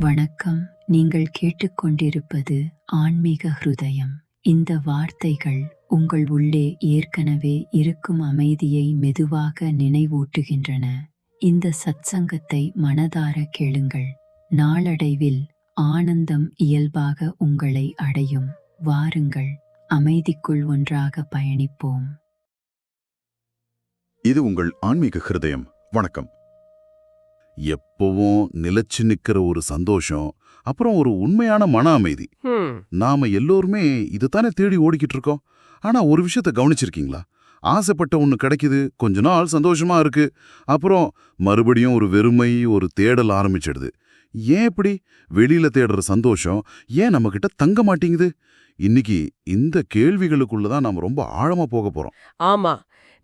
வணக்கம். நீங்கள் கேட்டுக்கொண்டிருப்பது ஆன்மீக ஹிருதயம். இந்த வார்த்தைகள் உங்கள் உள்ளே ஏற்கனவே இருக்கும் அமைதியை மெதுவாக நினைவூட்டுகின்றன. இந்த சத்சங்கத்தை மனதார கேளுங்கள். நாளடைவில் ஆனந்தம் இயல்பாக உங்களை அடையும். வாருங்கள். அமைதிக்குள் ஒன்றாக பயணிப்போம். இது உங்கள் ஆன்மீக ஹிருதயம். வணக்கம். எப்பவும் நிலைச்சு நிக்கிற ஒரு சந்தோஷம் அப்புறம் ஒரு உண்மையான மன அமைதி. நாம எல்லோருமே இதுதானே தேடி ஓடிக்கிட்டு இருக்கோம். ஆனா ஒரு விஷயத்த கவனிச்சிருக்கீங்களா? ஆசைப்பட்ட ஒண்ணு கிடைக்குது கொஞ்ச நாள் சந்தோஷமா இருக்கு அப்புறம் மறுபடியும் ஒரு வெறுமை ஒரு தேடல் ஆரம்பிச்சிடுது. ஏன் இப்படி? வெளியில தேடுற சந்தோஷம் ஏன் நம்ம கிட்ட தங்க மாட்டேங்குது? இன்னைக்கு இந்த கேள்விகளுக்குள்ள தான் நாம ரொம்ப ஆழமா போக போறோம். ஆமா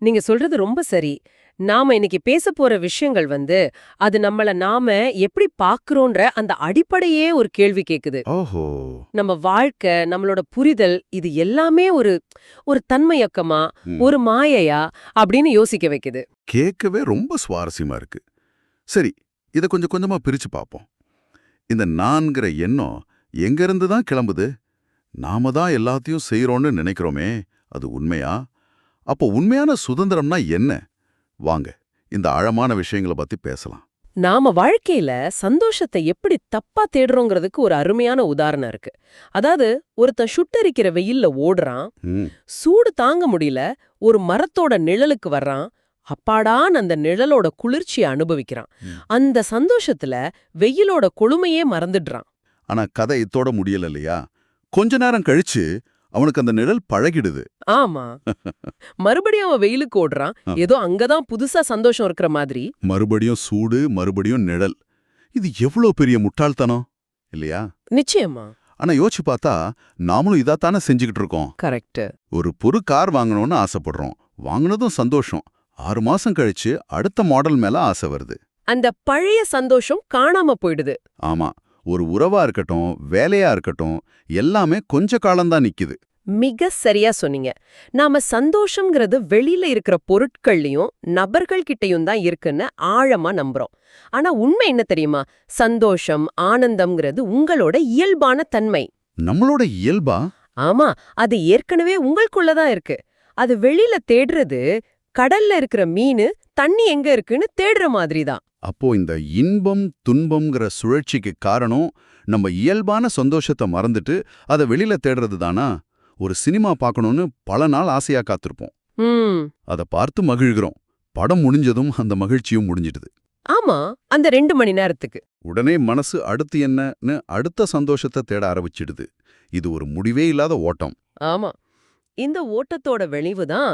நீங்க சொல்றது ரொம்ப சரி. நாம இன்னைக்கு பேச போற விஷயங்கள் வந்து அது நம்மள நாம எப்படி பாக்குறோன்ற அந்த அடிப்படையே ஒரு கேள்வி கேக்குது. ஓஹோ. நம்ம வாழ்க்கை நம்மளோட புரிதல் இது எல்லாமே ஒரு ஒரு தன்மையக்கமா. ஒரு மாயையா அப்படின்னு யோசிக்க வைக்குது. கேட்கவே ரொம்ப சுவாரஸ்யமா இருக்கு. சரி இதை கொஞ்சம் கொஞ்சமா பிரிச்சு பார்ப்போம். இந்த நான்கிற எண்ணம் எங்கிருந்து தான் கிளம்புது? நாம தான் எல்லாத்தையும் செய்றோம்னு நினைக்கிறோமே அது உண்மையா? அப்போ உண்மையான சுதந்திரம்னா என்ன? வாங்க இந்த ஆழமான விஷயங்களை பத்தி பேசலாம். நாம வாழ்க்கையில சந்தோஷத்தை எப்படி தப்பா தேடுறோங்கிறதுக்கு ஒரு அருமையான உதாரணம் இருக்கு. அதாவது ஒருத்தன் சுட்டரிக்கிற வெயில்ல ஓடுறான் சூடு தாங்க முடியல ஒரு மரத்தோட நிழலுக்கு வர்றான் அப்பாடான் அந்த நிழலோட குளிர்ச்சியை அனுபவிக்கிறான். அந்த சந்தோஷத்துல வெயிலோட கொழுமையே மறந்துடுறான். ஆனா கதை இத்தோட முடியல இல்லையா? கொஞ்ச நேரம் கழிச்சு அவனுக்கு அந்த நிழல் பழகிடுது. ஆமா. மறுபடியும் அவன் வெயிலுக்கு ஓடுறான். ஏதோ அங்கதான் புதுசா சந்தோஷம் இருக்கிற மாதிரி. மறுபடியும் சூடு மறுபடியும் நிழல். இது எவ்வளோ பெரிய முட்டாள்தனம்? இல்லையா? நிச்சயமா. ஆனா யோசிச்சு பார்த்தா நாமளும் இதாத்தானே செஞ்சுக்கிட்டு இருக்கோம். கரெக்ட் ஒரு புது கார் வாங்கணும்னு ஆசைப்படுறோம். வாங்குனதும் சந்தோஷம். ஆறு மாசம் கழிச்சு அடுத்த மாடல் மேல ஆசை வருது. அந்த பழைய சந்தோஷம் காணாம போயிடுது. ஆமா. ஒரு உறவா இருக்கட்டும் வேலையா இருக்கட்டும் எல்லாமே கொஞ்ச காலம்தான் நிக்குது. மிக சரியா சொன்னீங்க. நாம சந்தோஷம்ங்கிறது வெளியில இருக்கிற பொருட்கள்லயும் நபர்கள் கிட்டயும் தான் இருக்குன்னு ஆழமா நம்புறோம். ஆனா உண்மை என்ன தெரியுமா? சந்தோஷம் ஆனந்தம்ங்கிறது உங்களோட இயல்பான தன்மை. நம்மளோட இயல்பா? ஆமா அது ஏற்கனவே உங்களுக்குள்ளதான் இருக்கு. அது வெளியில தேடுறது கடல்ல இருக்கிற மீனு தண்ணி எங்க இருக்குன்னு தேடுற மாதிரி தான். அப்போ இந்த இன்பம் துன்பம்ங்கிற சுழற்சிக்கு காரணம் நம்ம இயல்பான சந்தோஷத்தை மறந்துட்டு அதை வெளியில தேடுறது தானா? ஒரு சினிமா பார்க்கணும்னு பல நாள் ஆசையா காத்திருப்போம். அதை பார்த்து மகிழ்கிறோம். படம் முடிஞ்சதும் அந்த மகிழ்ச்சியும் முடிஞ்சிடுது. ஆமா அந்த ரெண்டு மணி நேரத்துக்கு. உடனே மனசு அடுத்து என்னன்னு அடுத்த சந்தோஷத்தை தேட ஆரம்பிச்சிடுது. இது ஒரு முடிவே இல்லாத ஓட்டம். ஆமா. இந்த ஓட்டத்தோட விளைவு தான்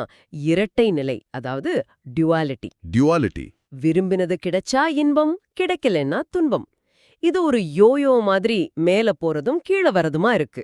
இரட்டை நிலை அதாவது டுவாலிட்டி டியூவாலிட்டி விரும்பினது கிடைச்சா இன்பம் கிடைக்கலன்னா துன்பம். இது ஒரு யோயோ மாதிரி மேல போறதும் கீழே வரதுமா இருக்கு.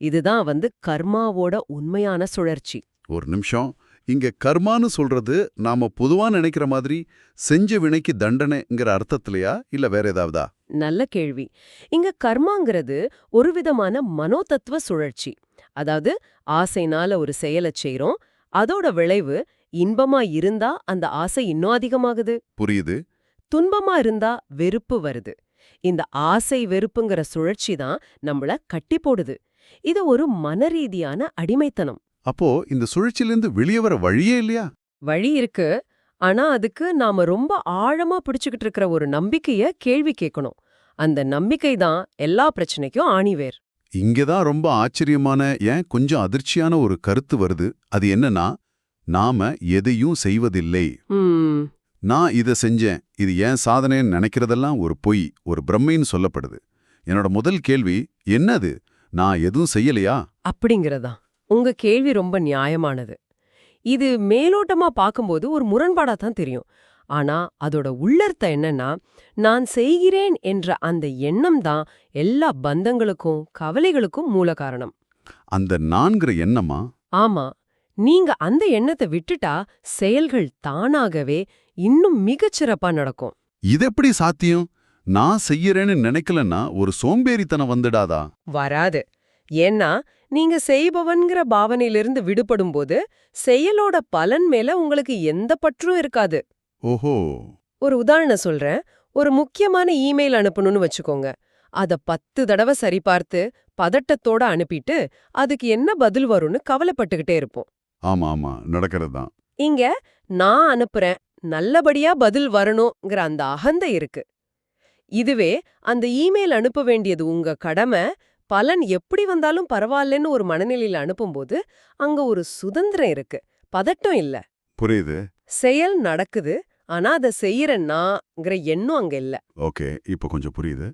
இதுதான் வந்து கர்மாவோட உண்மையான சுழற்சி. ஒரு நிமிஷம். இங்க கர்மான்னு சொல்றது நாம பொதுவா நினைக்கிற மாதிரி செஞ்ச வினைக்கு தண்டனைங்கிற அர்த்தத்திலையா? இல்ல வேற ஏதாவதா? நல்ல கேள்வி. இங்க கர்மாங்கிறது ஒரு விதமான மனோதத்துவ சுழற்சி. அதாவது ஆசைனால ஒரு செயலைச் செய்றோம் அதோட விளைவு இன்பமா இருந்தா அந்த ஆசை இன்னும் அதிகமாகுது. புரியுது. துன்பமா இருந்தா வெறுப்பு வருது. இந்த ஆசை வெறுப்புங்கிற சுழற்சி தான் நம்மள கட்டி போடுது. இது ஒரு மனரீதியான அடிமைத்தனம். அப்போ இந்த சுழற்சியிலிருந்து வெளியே வர வழியே இல்லையா? வழி இருக்கு. ஆனா அதுக்கு நாம ரொம்ப ஆழமா பிடிச்சுக்கிட்டு இருக்கிற ஒரு நம்பிக்கைய கேள்வி கேட்கணும். அந்த நம்பிக்கை தான் எல்லா பிரச்சனைக்கும் ஆணிவேர். இங்கதான் ரொம்ப ஆச்சரியமான ஏன் கொஞ்சம் அதிர்ச்சியான ஒரு கருத்து வருது. அது என்னன்னா நாம எதையும் செய்வதில்லை. நான் இதை செஞ்சேன். இது ஏன் சாதனைன்னு நினைக்கிறதெல்லாம் ஒரு பொய் ஒரு பிரம்மைன்னு சொல்லப்படுது. என்னோட முதல் கேள்வி என்னது? நான் எதுவும் செய்யலையா? அப்படிங்கிறதா உங்க கேள்வி ரொம்ப நியாயமானது. இது மேலோட்டமா பார்க்கும்போது ஒரு முரண்பாடா தான் தெரியும். ஆனா அதோட உள்ளர்த்தம் என்னன்னா நான் செய்கிறேன் என்ற அந்த எண்ணம் தான் எல்லா பந்தங்களுக்கும் கவலைகளுக்கும் மூல காரணம் அந்த நான்கிற எண்ணமா? ஆமா. நீங்க அந்த எண்ணத்தை விட்டுட்டா செயல்கள் தானாகவே இன்னும் மிகச்சிறப்பா நடக்கும். இது எப்படி சாத்தியம்? நான் செய்யறேன்னு நினைக்கலன்னா ஒரு சோம்பேறித்தனம் வந்துடாதா? வராது. ஏன்னா நீங்க செய்பவன்கிற பாவனையிலிருந்து விடுபடும்போது செயலோட பலன் மேல உங்களுக்கு எந்த பற்றும் இருக்காது. ஓஹோ. ஒரு உதாரணம் சொல்றேன். ஒரு முக்கியமான இமெயில் அனுப்பணும்னு வச்சுக்கோங்க. அத பத்து தடவை சரிபார்த்து பதட்டத்தோட அனுப்பிட்டு அதுக்கு என்ன பதில் வரும்னு கவலைப்பட்டுக்கிட்டே இருப்போம். ஆமா ஆமா. நடக்கிறது தான். இங்க நான் அனுப்புறேன். நல்லபடியா பதில் வரணுங்கிற அந்த அகந்தை இருக்கு. இதுவே அந்த இமெயில் அனுப்ப வேண்டியது உங்க கடமை. பலன் எப்படி வந்தாலும் பரவாயில்லன்னு ஒரு மனநிலையில அனுப்பும்போது அங்க ஒரு சுதந்திரம் இருக்கு. பதட்டம் இல்ல. புரியுது. செயல் நடக்குது. ஆனா அதை செய்யற எண்ணம் அங்க இல்ல. ஓகே இப்போ கொஞ்சம் புரியுது.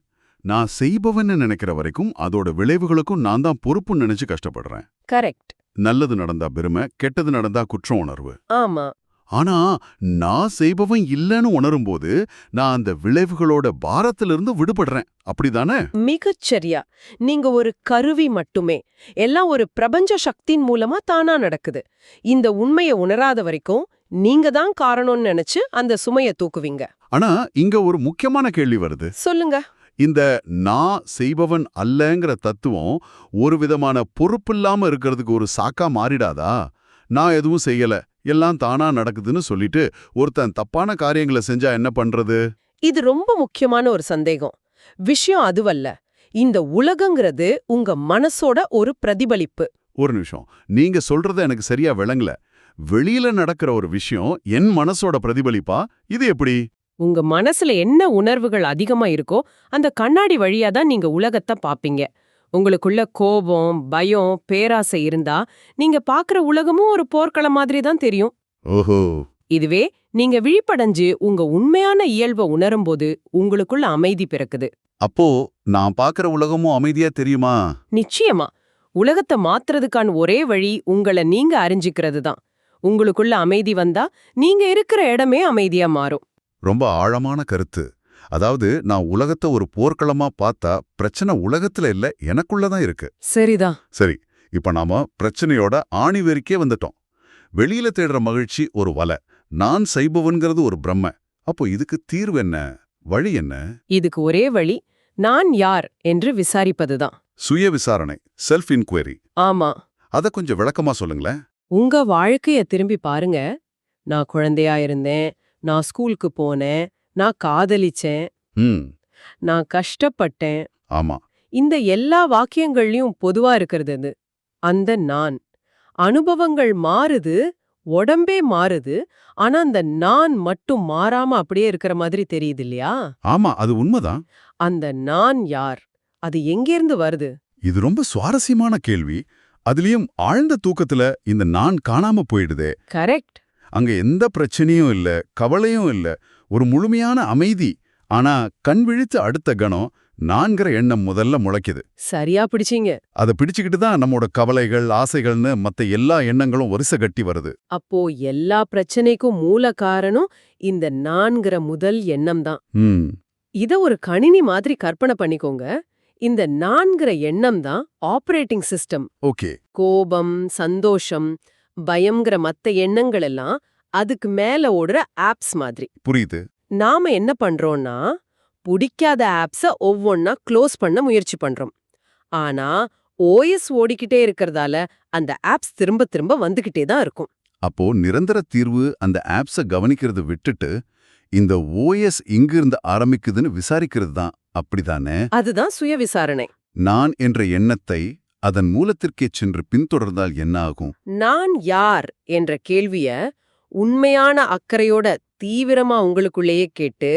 நான் செய்பவன்னு நினைக்கிற வரைக்கும் அதோட விளைவுகளுக்கும் நான் தான் பொறுப்புன்னு நினைச்சு கஷ்டப்படுறேன். கரெக்ட். நல்லது நடந்தா பெருமை கெட்டது நடந்தா குற்ற உணர்வு. ஆமா. ஆனா நான் செய்பவன் இல்லைன்னு உணரும்போது நான் அந்த விளைவுகளோட பாரத்திலிருந்து விடுபடுறேன். அப்படிதானே? மிகச் சரியா நீங்க ஒரு கருவி மட்டுமே. எல்லாம் ஒரு பிரபஞ்ச சக்தியின் மூலமா தானா நடக்குது. இந்த உண்மைய உணராத வரைக்கும் நீங்க தான் காரணம்னு நினைச்சு அந்த சுமைய தூக்குவீங்க. ஆனா இங்க ஒரு முக்கியமான கேள்வி வருது. சொல்லுங்க. இந்த நான் செய்பவன் அல்லங்கிற தத்துவம் ஒரு விதமான பொறுப்பில்லாம இருக்கிறதுக்கு ஒரு சாக்கா மாறிடாதா? நான் எதுவும் செய்யல. எல்லாம் தானா நடக்குதுன்னு சொல்லிட்டு ஒருத்தன் தப்பான காரியங்களை செஞ்சா என்ன பண்றது? இது ரொம்ப முக்கியமான ஒரு சந்தேகம். விஷயம் அதுவல்ல. இந்த உலகங்கிறது உங்க மனசோட ஒரு பிரதிபலிப்பு. ஒரு நிமிஷம். நீங்க சொல்றது எனக்கு சரியா விளங்கல. வெளியில நடக்கிற ஒரு விஷயம் என் மனசோட பிரதிபலிப்பா? இது எப்படி? உங்க மனசுல என்ன உணர்வுகள் அதிகமா இருக்கோ அந்த கண்ணாடி வழியா தான் நீங்க உலகத்தை பாப்பீங்க. உங்களுக்குள்ள கோபம் பயம் பேராசை இருந்தா நீங்க பாக்குற உலகமும் ஒரு போர்க்களம் மாதிரி தான் தெரியும். ஓஹோ. இதுவே நீங்க விழிப்படைஞ்சு உங்க உண்மையான இயல்பை உணரும்போது உங்களுக்குள்ள அமைதி பிறக்குது. அப்போ நான் பாக்குற உலகமும் அமைதியா தெரியுமா? நிச்சயமா. உலகத்தை மாத்துறதுக்கான ஒரே வழி உங்களை நீங்க அறிஞ்சிக்கிறது தான். உங்களுக்குள்ள அமைதி வந்தா நீங்க இருக்கிற இடமே அமைதியா மாறும். ரொம்ப ஆழமான கருத்து. அதாவது நான் உலகத்தை ஒரு போர்க்களமா பார்த்தா பிரச்சனை உலகத்துல இல்ல எனக்குள்ள தான் இருக்கு. சரிதான். சரி இப்ப நாம பிரச்சனையோட ஆணிவேரிக்கே வந்துட்டோம். வெளியில தேடுற மகிழ்ச்சி ஒரு வலை. நான் செய்பவன்கிறது ஒரு பிரம்ம. அப்போ இதுக்கு தீர்வு என்ன? வழி என்ன? இதுக்கு ஒரே வழி நான் யார் என்று விசாரிப்பதுதான். சுய விசாரணை செல்ஃப் இன்கொயரி ஆமா. அத கொஞ்சம் விளக்கமா சொல்லுங்களேன். உங்க வாழ்க்கைய திரும்பி பாருங்க. நான் குழந்தையா இருந்தேன் நான் ஸ்கூலுக்கு போனேன் நான் காதலிச்சேன் நான் கஷ்டப்பட்டேன். ஆமா. இந்த எல்லா வாக்கியங்கள்லயும் பொதுவா இருக்கிறது அது. அந்த நான். அனுபவங்கள் மாறுது உடம்பே மாறுது ஆனா அந்த நான் மட்டும் மாறாம அப்படியே இருக்கிற மாதிரி தெரியுது இல்லையா? ஆமா அது உண்மைதான். அந்த நான் யார்? அது எங்கேருந்து வருது? இது ரொம்ப சுவாரஸ்யமான கேள்வி. அதுலயும் ஆழ்ந்த தூக்கத்துல இந்த நான் காணாம போயிடுதே. கரெக்ட். அங்க எந்த பிரச்சனையும் இல்ல கவலையும் இல்ல ஒரு முழுமையான அமைதி. ஆனா கண் விழித்து அடுத்த கணம் நான்கிற எண்ணம் முதல்ல முளைக்குது. சரியா பிடிச்சீங்க. அதை பிடிச்சுக்கிட்டு தான் நம்மோட கவலைகள் ஆசைகள்னு மத்த எல்லா எண்ணங்களும் வரிசை கட்டி வருது. அப்போ எல்லா பிரச்சனைக்கும் மூல காரணம் இந்த நான்கிற முதல் எண்ணம் தான். இத ஒரு கணினி மாதிரி கற்பனை பண்ணிக்கோங்க. இந்த நான்கிற எண்ணம் தான் ஆபரேட்டிங் சிஸ்டம். ஓகே. கோபம் சந்தோஷம் பயம்ங்கிற மத்த எண்ணங்கள் எல்லாம் அதுக்கு மேல ஓடுற ஆப்ஸ் மாதிரி. புரியுது. நாம என்ன பண்றோம்னா பிடிக்காத ஆப்ஸ ஒவ்வொன்னா க்ளோஸ் பண்ண முயற்சி பண்றோம். ஆனா ஓஎஸ் ஓடிக்கிட்டே இருக்கறதால அந்த ஆப்ஸ் திரும்ப திரும்ப வந்துகிட்டே தான் இருக்கும். அப்போ நிரந்தர தீர்வு அந்த ஆப்ஸ கவனிக்கிறது விட்டுட்டு இந்த ஓஎஸ் இங்கிருந்து ஆரம்பிக்குதுன்னு விசாரிக்கிறது தான். அப்படிதானே? அதுதான் சுய விசாரணை. நான் என்ற எண்ணத்தை அதன் மூலத்திற்கே சென்று பின்தொடர்ந்தால் என்ன ஆகும் நான் யார்? என்ற கேள்விய உண்மையான அக்கறையோட தீவிரமா உங்களுக்குள்ளேயே கேட்டு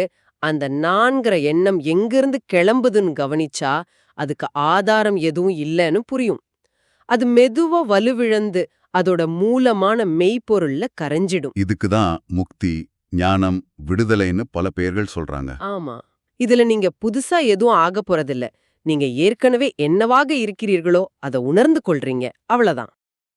அந்த நான்கிற எண்ணம் எங்கிருந்து கிளம்புதுன்னு கவனிச்சா அதுக்கு ஆதாரம் எதுவும் இல்லைன்னு புரியும். அது மெதுவா வலுவிழந்து அதோட மூலமான மெய்ப்பொருள்ல கரைஞ்சிடும். இதுக்கு தான் முக்தி ஞானம் விடுதலைன்னு பல பெயர்கள் சொல்றாங்க. ஆமா. இதுல நீங்க புதுசா எதுவும் ஆக போறதில்ல. நீங்க ஏற்கனவே என்னவாக இருக்கிறீர்களோ அதை உணர்ந்து கொள்றீங்க. அவ்வளவுதான்.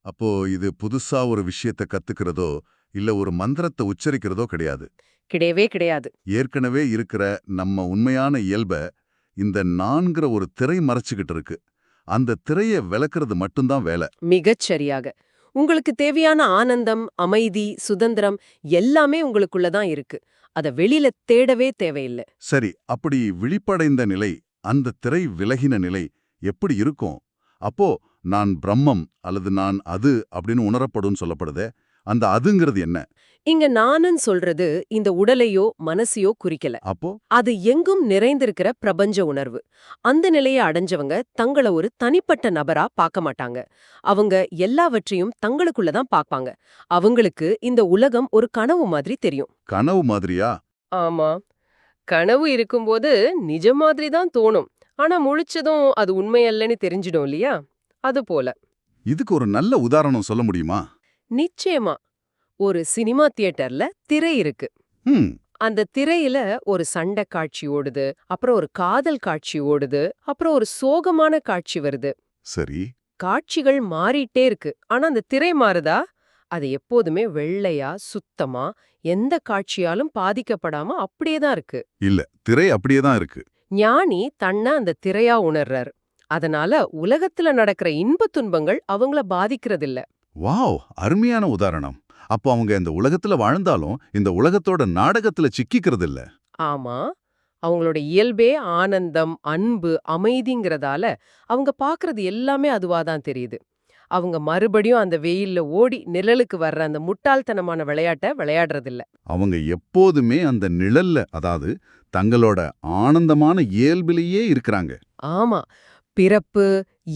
அப்போ இது புதுசா ஒரு விஷயத்த கத்துக்கிறதோ இல்ல ஒரு மந்திரத்தை உச்சரிக்கிறதோ கிடையாது. கிடையவே கிடையாது. ஏற்கனவே இருக்கிற நம்ம உண்மையான இயல்ப இந்த நான்கிற ஒரு திரை மறைச்சுக்கிட்டு இருக்கு. அந்த திரையை விளக்குறது மட்டும்தான் வேலை. மிகச் சரியாக. உங்களுக்கு தேவையான ஆனந்தம் அமைதி சுதந்திரம் எல்லாமே உங்களுக்குள்ள தான் இருக்கு. அத வெளியில தேடவே தேவையில்லை. சரி அப்படி விழிப்படைந்த நிலை அந்த திரை விலகின நிலை எப்படி இருக்கும்? அப்போ நான் பிரம்மம் அல்லது நான் அது அப்படின்னு உணரப்படும் சொல்லப்படுதே அந்த அதுங்கிறது என்ன? இங்க நானுன்னு சொல்றது இந்த உடலையோ மனசையோ குறிக்கல. அப்போ? அது எங்கும் நிறைந்திருக்கிற பிரபஞ்ச உணர்வு. அந்த நிலையை அடைஞ்சவங்க தங்கள ஒரு தனிப்பட்ட நபரா பார்க்க மாட்டாங்க. அவங்க எல்லாவற்றையும் தங்களுக்குள்ள தான் பார்ப்பாங்க. அவங்களுக்கு இந்த உலகம் ஒரு கனவு மாதிரி தெரியும். கனவு மாதிரியா? ஆமா. கனவு இருக்கும்போது நிஜ மாதிரி தான் தோணும். ஆனா முழிச்சதும் அது உண்மையல்லன்னு தெரிஞ்சிடும் இல்லையா? அது போல. இதுக்கு ஒரு நல்ல உதாரணம் சொல்ல முடியுமா? நிச்சயமா. ஒரு சினிமா தியேட்டர்ல திரை இருக்கு. அந்த திரையில ஒரு சண்டை காட்சி ஓடுது அப்புறம் ஒரு காதல் காட்சி ஓடுது அப்புறம் ஒரு சோகமான காட்சி வருது. சரி. காட்சிகள் மாறிட்டே இருக்கு. ஆனா அந்த திரை மாறுதா? அது எப்போதுமே வெள்ளையா சுத்தமா எந்த காட்சியாலும் பாதிக்கப்படாம அப்படியே தான் இருக்கு. இல்ல திரை அப்படியே தான் இருக்கு. ஞானி தன்னை அந்த திரையா உணர்றார். அதனால உலகத்துல நடக்கிற இன்பத் துன்பங்கள் அவங்கள பாதிக்கிறதில்ல. வாவ்! அருமையான உதாரணம். அப்போ அவங்க இந்த உலகத்துல வாழ்ந்தாலும் இந்த உலகத்தோட நாடகத்துல சிக்கிக்கிறது இல்ல ஆமா. அவங்களோட இயல்பே ஆனந்தம் அன்பு அமைதிங்கிறதால அவங்க பார்க்கறது எல்லாமே அதுவா தான் தெரியுது. அவங்க மறுபடியும் அந்த வெயில்ல ஓடி நிழலுக்கு வர்ற அந்த முட்டாள்தனமான விளையாட்டை விளையாடுறதில்ல. அவங்க எப்போதுமே அந்த நிழல்ல அதாவது தங்களோட ஆனந்தமான இயல்பிலேயே இருக்கிறாங்க. ஆமா. பிறப்பு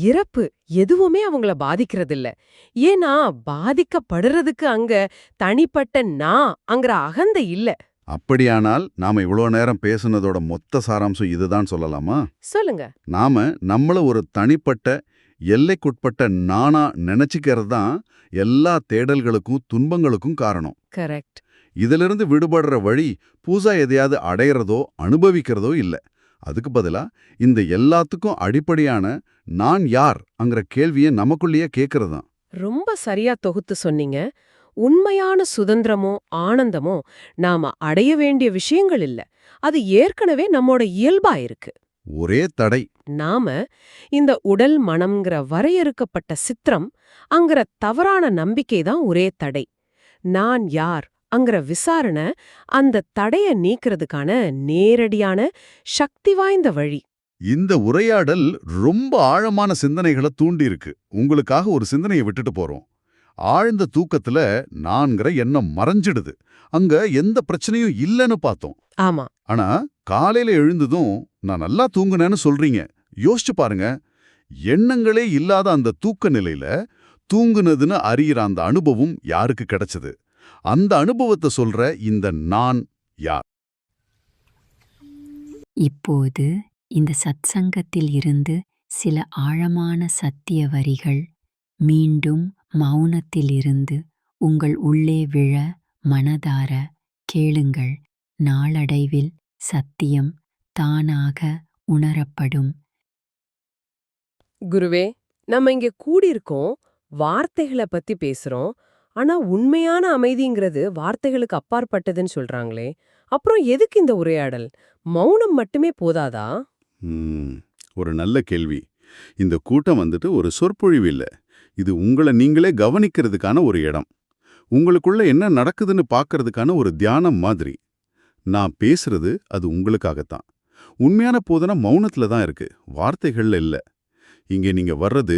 இறப்பு எதுவுமே அவங்கள பாதிக்கிறதில்ல. ஏன்னா பாதிக்கப்படுறதுக்கு அங்க தனிப்பட்ட நான் அங்கிற அகந்தை இல்ல. அப்படியானால் நாம இவ்வளோ நேரம் பேசுனதோட மொத்த சாராம்சம் இதுதான் சொல்லலாமா? சொல்லுங்க. நாம நம்மள ஒரு தனிப்பட்ட எல்லைக்குட்பட்ட நானா நினைச்சுக்கிறது தான் எல்லா தேடல்களுக்கும் துன்பங்களுக்கும் காரணம். கரெக்ட். இதிலிருந்து விடுபடுற வழி பூசா எதையாவது அடையிறதோ அனுபவிக்கிறதோ இல்ல. அதுக்கு பதிலா இந்த எல்லாத்துக்கும் அடிப்படையான நான் யார் அங்கிற கேள்வியை நமக்குள்ளேயே கேட்கறது ரொம்ப சரியா தொகுத்து சொன்னீங்க. உண்மையான சுதந்திரமோ ஆனந்தமோ நாம அடைய வேண்டிய விஷயங்கள் இல்ல. அது ஏற்கனவே நம்மோட இயல்பா இருக்கு. ஒரே தடை. நாம இந்த உடல் மனம்ங்கிற வரையறுக்கப்பட்ட சித்திரம் அங்கிற தவறான நம்பிக்கை தான் ஒரே தடை. நான் யார் அங்கிற விசாரணை அந்த தடைய நீக்கிறதுக்கான நேரடியான சக்தி வாய்ந்த வழி. இந்த உரையாடல் ரொம்ப ஆழமான சிந்தனைகளை தூண்டியிருக்கு. உங்களுக்காக ஒரு சிந்தனையை விட்டுட்டு போறோம். ஆழ்ந்த தூக்கத்துல நான்கிற எண்ணம் மறைஞ்சிடுது. அங்க எந்த பிரச்சனையும் இல்லைன்னு பார்த்தோம். ஆமா. ஆனா காலையில எழுந்ததும் நான் நல்லா தூங்குனேன்னு சொல்றீங்க. யோசிச்சு பாருங்க. எண்ணங்களே இல்லாத அந்த தூக்க நிலையில தூங்குனதுன்னு அறியிற அந்த அனுபவம் யாருக்கு கிடைச்சது? அந்த அனுபவத்தை சொல்ற இந்த நான் யார்? இப்போது இந்த சத்சங்கத்தில் இருந்து சில ஆழமான சத்திய வரிகள் மீண்டும் மௌனத்திலிருந்து உங்கள் உள்ளே விழ மனதார கேளுங்கள். நாளடைவில் சத்தியம் தானாக உணரப்படும். குருவே நம்ம இங்க கூடியிருக்கோம் வார்த்தைகளை பத்தி பேசுறோம் ஆனா உண்மையான அமைதிங்கிறது வார்த்தைகளுக்கு அப்பாற்பட்டதுன்னு சொல்றாங்களே அப்புறம் எதுக்கு இந்த உரையாடல்? மௌனம் மட்டுமே போதாதா? ஒரு நல்ல கேள்வி. இந்த கூட்டம் வந்துட்டு ஒரு சொற்பொழிவு இல்ல. இது உங்களை நீங்களே கவனிக்கிறதுக்கான ஒரு இடம். உங்களுக்குள்ள என்ன நடக்குதுன்னு பார்க்கறதுக்கான ஒரு தியானம் மாதிரி. நான் பேசுறது அது உங்களுக்காகத்தான். உண்மையான போதனை மௌனத்துல தான் இருக்கு. வார்த்தைகள்ல இல்ல. இங்கே நீங்க வர்றது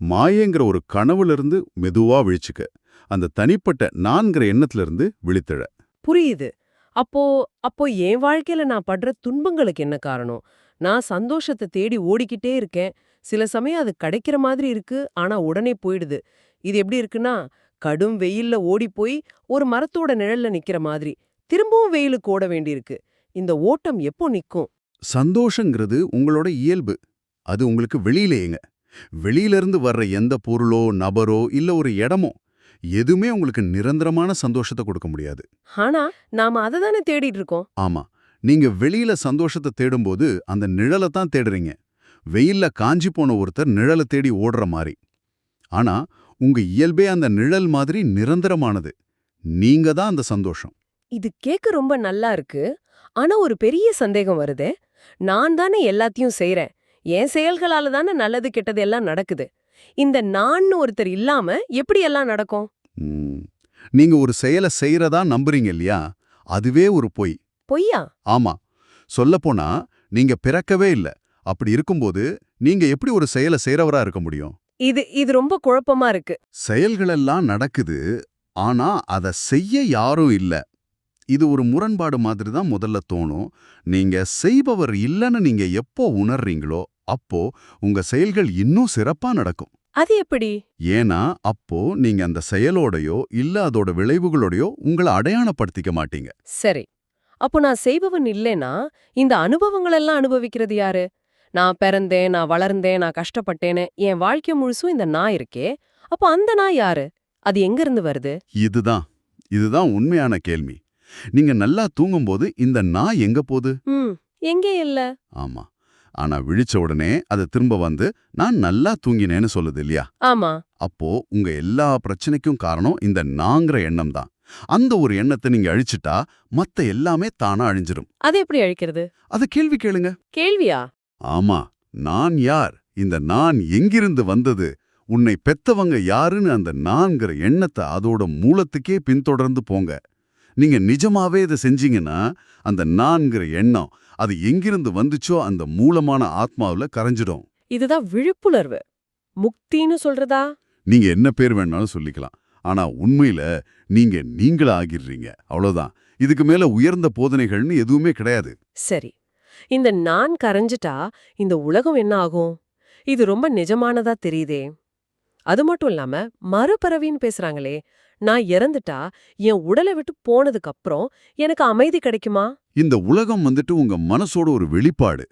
மாயங்கிற ஒரு கனவுல இருந்து மெதுவா விழிச்சுக்க. அந்த தனிப்பட்ட நான்கிற எண்ணத்துல இருந்து விழித்தழ. புரியுது. அப்போ அப்போ என் வாழ்க்கையில நான் படுற துன்பங்களுக்கு என்ன காரணம்? நான் சந்தோஷத்தை தேடி ஓடிக்கிட்டே இருக்கேன். சில சமயம் அது கிடைக்கிற மாதிரி இருக்கு. ஆனா உடனே போயிடுது. இது எப்படி இருக்குன்னா கடும் வெயில்ல ஓடி போய் ஒரு மரத்தோட நிழல்ல நிக்கிற மாதிரி. திரும்பவும் வெயிலுக்கு ஓட வேண்டியிருக்கு. இந்த ஓட்டம் எப்போ நிக்கும்? சந்தோஷங்கிறது உங்களோட இயல்பு. அது உங்களுக்கு வெளியிலேங்க. வெளியிலிருந்து வர்ற எந்த பொருளோ நபரோ இல்ல ஒரு இடமோ எதுவுமே உங்களுக்கு நிரந்தரமான சந்தோஷத்தை கொடுக்க முடியாது. ஆனா நாம அதை தானே தேடிட்டு இருக்கோம். ஆமா. நீங்க வெளியில சந்தோஷத்தை தேடும்போது அந்த நிழலை தான் தேடுறீங்க. வெயில்ல காஞ்சி போன ஒருத்தர் நிழலை தேடி ஓடுற மாதிரி ஆனா உங்க இயல்பே அந்த நிழல் மாதிரி நிரந்தரமானது. நீங்க தான் அந்த சந்தோஷம். இது கேட்க ரொம்ப நல்லா இருக்கு. ஆனா ஒரு பெரிய சந்தேகம் வருதே. நான் தானே எல்லாத்தையும் செய்றேன். என் செயல்களால தானே நல்லது கெட்டது எல்லாம் நடக்குது. இந்த நான்னு ஒருத்தர் இல்லாம எப்படி எல்லாம் நடக்கும். நீங்க ஒரு செயலை செய்யறதா நம்புறீங்க இல்லையா? அதுவே ஒரு பொய். பொய்யா? ஆமா. சொல்லப்போனா நீங்க பிறக்கவே இல்ல. அப்படி இருக்கும்போது நீங்க எப்படி ஒரு செயலை செய்றவரா இருக்க முடியும்? இது இது ரொம்ப குழப்பமா இருக்கு. செயல்களெல்லாம் நடக்குது ஆனா அத செய்ய யாரும் இல்ல. இது ஒரு முரண்பாடு மாதிரி தான் முதல்ல தோணும். நீங்க செய்பவர் இல்லைன்னு நீங்க எப்போ உணர்றீங்களோ அப்போ உங்க செயல்கள் இன்னும் சிறப்பா நடக்கும். அது எப்படி? ஏன்னா அப்போ நீங்க அந்த செயலோடையோ இல்ல அதோட விளைவுகளோடையோ உங்களை அடையாளப்படுத்திக்க மாட்டீங்க. சரி. அப்போ நான் செய்பவன் இல்லைனா இந்த அனுபவங்கள் எல்லாம் அனுபவிக்கிறது யாரு? நான் பிறந்தேன் நான் வளர்ந்தேன் நான் கஷ்டப்பட்டேன்னு என் வாழ்க்கை முழுசும் இந்த நான் இருக்கே. அப்போ அந்த நான் யாரு? அது எங்க இருந்து வருது? இதுதான். இதுதான் உண்மையான கேள்வி. நீங்க நல்லா தூங்கும்போது இந்த நான் எங்க போகுது? எங்கே இல்ல? ஆமா. ஆனா விழிச்ச உடனே அது திரும்ப வந்து நான் நல்லா தூங்கினேன்னு சொல்லுது இல்லையா? ஆமா. அப்போ உங்க எல்லா பிரச்சனைக்கும் காரணம் இந்த நாங்கிற எண்ணம் தான். அந்த ஒரு எண்ணத்தை நீங்க அழிச்சிட்டா மத்த எல்லாமே தானா அழிஞ்சிரும். அது எப்படி அழிக்கிறது? அத கேள்வி கேளுங்க. கேள்வியா? ஆமா. நான் யார்? இந்த நான் எங்கிருந்து வந்தது? உன்னை பெத்தவங்க யாருன்னு அந்த நான்கிற எண்ணத்தை அதோட மூலத்துக்கே பின்தொடர்ந்து போங்க. நீங்க நிஜமாவே இதை செஞ்சீங்கன்னா அந்த நான்கிற எண்ணம் அது எங்கிருந்து வந்துச்சோ அந்த மூலமான ஆத்மாவுல கரைஞ்சிடும். இதுதான் விழிப்புணர்வு. முக்தின்னு சொல்றதா? நீங்க என்ன பேர் வேணாலும் சொல்லிக்கலாம். ஆனா உண்மையில நீங்க நீங்களா ஆகிடுறீங்க. அவ்வளவுதான். இதுக்கு மேல உயர்ந்த போதனைகள்னு எதுவுமே கிடையாது. சரி. இந்த நான் கரைஞ்சிட்டா இந்த உலகம் என்ன ஆகும்? இது ரொம்ப நிஜமானதா தெரியுதே. அது மட்டும் இல்லாம மறுபிறவின்னு பேசுறாங்களே நான் இறந்துட்டா என் உடலை விட்டு போனதுக்கு அப்புறம் எனக்கு அமைதி கிடைக்குமா? இந்த உலகம் வந்துட்டு உங்க மனசோட ஒரு வெளிப்பாடு.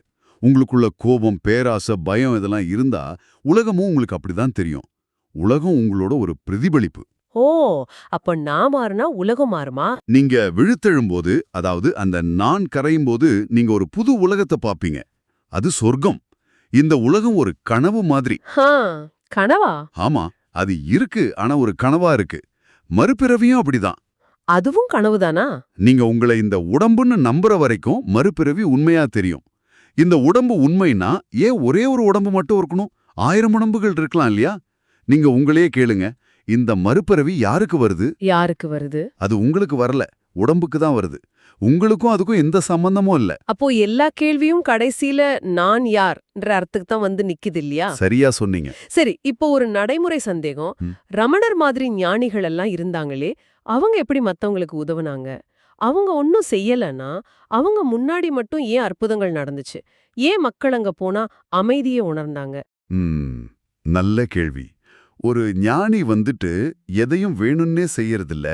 உங்களுக்குள்ள கோபம் பேராசை பயம் இதெல்லாம் இருந்தா உலகமும் உங்களுக்கு அப்படிதான் தெரியும். உலகம் உங்களோட ஒரு பிரதிபலிப்பு. ஓ அப்ப நான் மாறுனா உலகம் மாறுமா? நீங்க விழுத்தெழும்போது அதாவது அந்த நான் கரையும் போது நீங்க ஒரு புது உலகத்தை பாப்பீங்க. அது சொர்க்கம். இந்த உலகம் ஒரு கனவு மாதிரி. ஹா. கனவா? ஆமா அது இருக்கு ஆனா ஒரு கனவா இருக்கு. மறுபிறவியும் அப்படிதான். அதுவும் கனவுதானா? நீங்க உங்களை இந்த உடம்புன்னு நம்புற வரைக்கும் மறுபிறவி உண்மையா தெரியும். இந்த உடம்பு உண்மைனா ஏன் ஒரே ஒரு உடம்பு மட்டும் இருக்கணும்? ஆயிரம் உடம்புகள் இருக்கலாம் இல்லையா? நீங்க உங்களையே கேளுங்க. இந்த மறுபிறவி யாருக்கு வருது? யாருக்கு வருது? அது உங்களுக்கு வரல. உடம்புக்கு தான் வருது. உங்களுக்கும் அதுக்கும் எந்த சம்பந்தமும் இல்ல. அப்போ எல்லா கேள்வியும் கடைசியில நான் யார்ன்ற அர்த்தத்துக்கு தான் வந்து நிக்குது இல்லையா? சரியா சொன்னீங்க. சரி இப்போ ஒரு நடைமுறை சந்தேகம். ரமணர் மாதிரி ஞானிகள் எல்லாம் இருந்தாங்களே அவங்க எப்படி மத்தவங்களுக்கு உதவுனாங்க? அவங்க ஒன்னும் செய்யலன்னா அவங்க முன்னாடி மட்டும் ஏன் அற்புதங்கள் நடந்துச்சு? ஏன் மக்கள் அங்க போனா அமைதியை உணர்ந்தாங்க? நல்ல கேள்வி. ஒரு ஞானி வந்துட்டு எதையும் வேணும்னே செய்யறதில்ல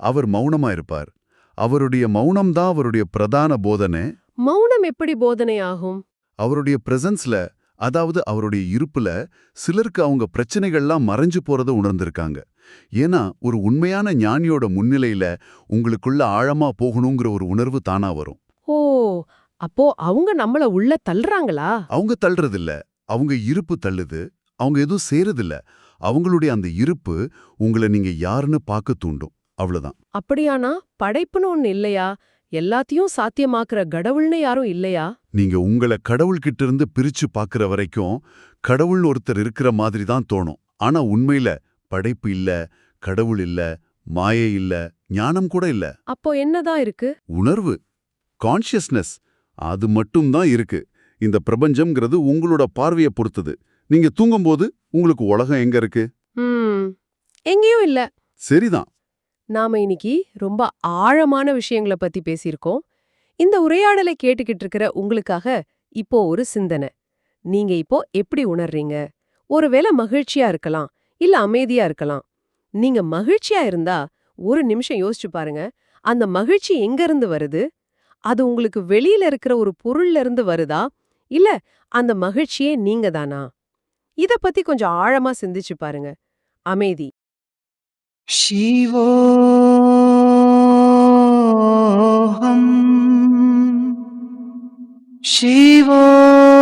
அவர் மௌனமா இருப்பார். அவருடைய மௌனம்தான் அவருடைய பிரதான போதனை. மௌனம் எப்படி போதனை ஆகும் அவருடைய பிரசன்ஸ்ல அதாவது அவருடைய இருப்புல சிலருக்கு அவங்க பிரச்சனைகள்லாம் மறைஞ்சு போறத உணர்ந்திருக்காங்க. ஏன்னா ஒரு உண்மையான ஞானியோட முன்னிலையில உங்களுக்குள்ள ஆழமா போகணுங்கிற ஒரு உணர்வு தானா வரும். ஓ அப்போ அவங்க நம்மள உள்ள தள்ளுறாங்களா? அவங்க தள்ளுறதில்ல. அவங்க இருப்பு தள்ளுது. அவங்க எதுவும் செய்யறதில்ல அவங்களுடைய அந்த இருப்பு உங்களை நீங்க யாருன்னு பார்க்க தூண்டும். அவ்வளவுதான். அப்படியானா படைப்புன்னு ஒண்ணு இல்லையா? எல்லாத்தையும் சாத்தியமாக்குற கடவுள்னு யாரும் இல்லையா? நீங்க உங்களை கடவுள்கிட்ட இருந்து பிரிச்சு பார்க்கற வரைக்கும் கடவுள் ஒருத்தர் இருக்கிற மாதிரி தான் தோணும். ஆனா உண்மையில படைப்பு இல்ல கடவுள் இல்ல மாயை இல்ல ஞானம் கூட இல்ல. அப்போ என்னதான் இருக்கு? உணர்வு கான்ஷியஸ்னஸ் அது மட்டும்தான் இருக்கு. இந்த பிரபஞ்சம்ங்கிறது உங்களோட பார்வையை பொறுத்தது. நீங்க தூங்கும்போது உங்களுக்கு உலகம் எங்க இருக்கு? எங்கேயும் இல்ல. சரிதான். நாம இன்னைக்கு ரொம்ப ஆழமான விஷயங்களை பத்தி பேசியிருக்கோம். இந்த உரையாடலை கேட்டுக்கிட்டு இருக்கிற உங்களுக்காக இப்போ ஒரு சிந்தனை. நீங்க இப்போ எப்படி உணர்றீங்க? ஒருவேளை மகிழ்ச்சியா இருக்கலாம் இல்ல அமைதியா இருக்கலாம். நீங்க மகிழ்ச்சியா இருந்தா ஒரு நிமிஷம் யோசிச்சு பாருங்க. அந்த மகிழ்ச்சி எங்க இருந்து வருது? அது உங்களுக்கு வெளியில இருக்கிற ஒரு பொருள்ல இருந்து வருதா? இல்ல அந்த மகிழ்ச்சியே நீங்க தானா இத பத்தி கொஞ்சம் ஆழமா சிந்திச்சு பாருங்க. அமைதி. शिवोऽहम् शिवो